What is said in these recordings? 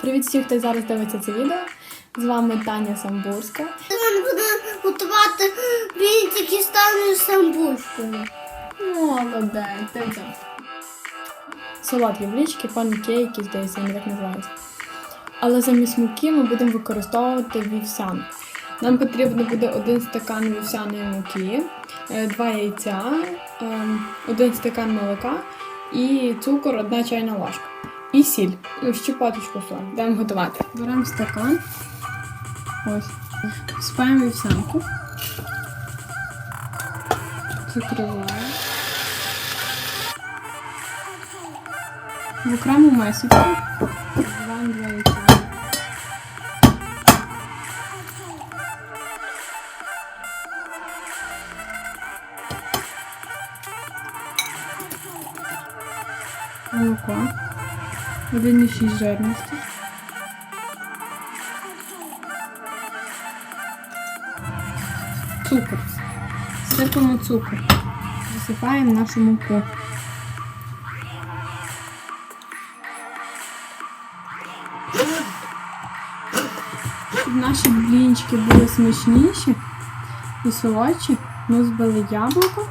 Привіт всім, хто зараз дивиться це відео. З вами Таня Самбурська. Ми будемо готувати бінтики з Танею самбушкою. Молодець, ти це. Салат яблічки, панкейки, здається, вони так називаються. Але замість муки ми будемо використовувати вівсянку. Нам потрібно буде один стакан вівсяної муки, е, два яйця, ем, один стакан молока і цукор, одна чайна ложка. І сіль. Ну, щепоточку солі. Будемо готувати. Беремо стакан. Ось. Всипаємо вівсянку. Закриваємо. В окрему месочку. Вливаємо два яйця. Молоко. 1,6 жирності. Цукор. Сипемо цукор. Засипаємо нашу муку. Щоб наші блінчики були смачніші і солодші, ми збили яблуко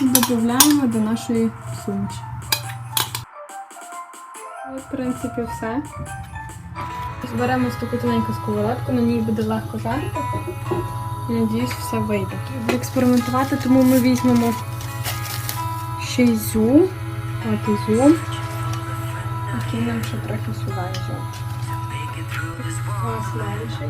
і додаємо до нашої суміші. От, в принципі, все. Зберемо ось таку тоненьку сковородку, на ній буде легко жарити. І надіюсь, все вийде. Треба експериментувати, тому ми візьмемо ще ізюм. От ізюм. І кинемо ще трохи сюди ізюм. Клас менший.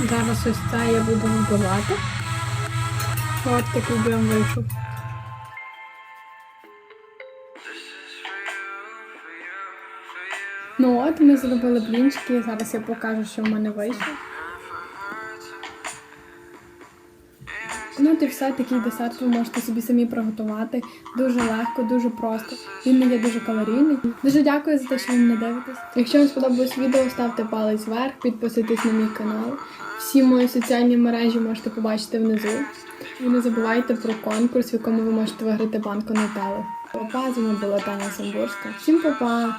Зараз ось це я буду вбивати. От такий об'єм вийшов. Ну от ми зробили блінчики, зараз я покажу, що в мене вийшло. Ну от все, такий десерт ви можете собі самі приготувати. Дуже легко, дуже просто. Він не є дуже калорійний. Дуже дякую за те, що ви мене дивитесь. Якщо вам сподобалось відео, ставте палець вверх, підписуйтесь на мій канал. Всі мої соціальні мережі можете побачити внизу. І не забувайте про конкурс, в якому ви можете виграти банку Нателли. Папа, з вами була Таня Самбурська. Всім па-па!